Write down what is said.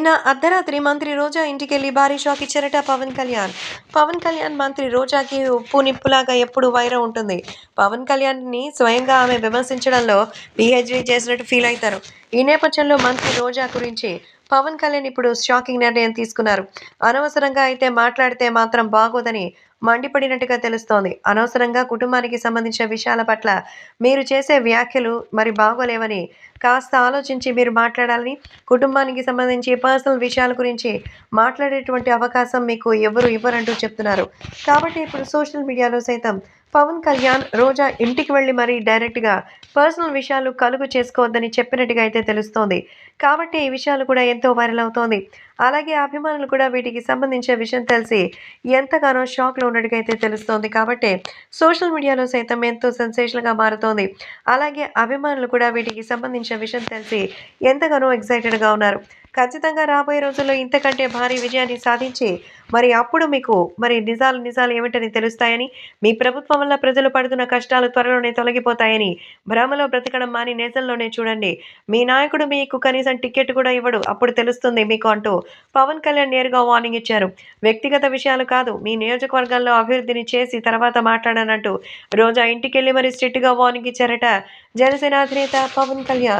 నిన్న అర్ధరాత్రి మంత్రి రోజా ఇంటికెళ్ళి భారీ షాక్ ఇచ్చారట పవన్ కళ్యాణ్. పవన్ కళ్యాణ్ మంత్రి రోజాకి ఉప్పు నిప్పులాగా ఎప్పుడు వైరం ఉంటుంది? పవన్ కళ్యాణ్ని స్వయంగా ఆమె విమర్శించడంలో పిహెచ్డి చేసినట్టు ఫీల్ అవుతారు. ఈ నేపథ్యంలో మంత్రి రోజా గురించి పవన్ కళ్యాణ్ ఇప్పుడు షాకింగ్ నిర్ణయం తీసుకున్నారు. అనవసరంగా అయితే మాట్లాడితే మాత్రం బాగోదని మండిపడినట్టుగా తెలుస్తోంది. అనవసరంగా కుటుంబానికి సంబంధించిన విషయాల పట్ల మీరు చేసే వ్యాఖ్యలు మరి బాగోలేవని కాస్త ఆలోచించి మీరు మాట్లాడాలని కుటుంబానికి సంబంధించి పర్సనల్ విషయాల గురించి మాట్లాడేటువంటి అవకాశం మీకు ఎవరు ఇవ్వరంటూ చెప్తున్నారు. కాబట్టి ఇప్పుడు సోషల్ మీడియాలో సైతం పవన్ కళ్యాణ్ రోజా ఇంటికి వెళ్ళి మరీ డైరెక్ట్గా పర్సనల్ విషయాలు కలుగు చేసుకోవద్దని చెప్పినట్టుగా అయితే తెలుస్తోంది. కాబట్టి ఈ విషయాలు కూడా ఎంతో వైరల్ అవుతోంది. అలాగే అభిమానులు కూడా వీటికి సంబంధించిన విషయం తెలిసి ఎంతగానో షాక్లో ఉన్నట్టుగా అయితే తెలుస్తోంది. కాబట్టి సోషల్ మీడియాలో సైతం ఎంతో సెన్సేషన్గా మారుతోంది. అలాగే అభిమానులు కూడా వీటికి సంబంధించిన విషయం తెలిసి ఎంతగానో ఎక్సైటెడ్గా ఉన్నారు. ఖచ్చితంగా రాబోయే రోజుల్లో ఇంతకంటే భారీ విజయాన్ని సాధించి మరి అప్పుడు మీకు మరి నిజాలు నిజాలు ఏమిటని తెలుస్తాయని మీ ప్రభుత్వం వల్ల ప్రజలు పడుతున్న కష్టాలు త్వరలోనే తొలగిపోతాయని భ్రమలో బ్రతకడం మాని నేతల్లోనే చూడండి. మీ నాయకుడు మీకు కనీసం టికెట్ కూడా ఇవ్వడు అప్పుడు తెలుస్తుంది మీకు అంటూ పవన్ కళ్యాణ్ నేరుగా వార్నింగ్ ఇచ్చారు. వ్యక్తిగత విషయాలు కాదు మీ నియోజకవర్గాల్లో అభివృద్ధిని చేసి తర్వాత మాట్లాడానంటూ రోజా ఇంటికెళ్ళి మరి స్ట్రిక్ట్గా వార్నింగ్ ఇచ్చారట జనసేన అధినేత పవన్ కళ్యాణ్.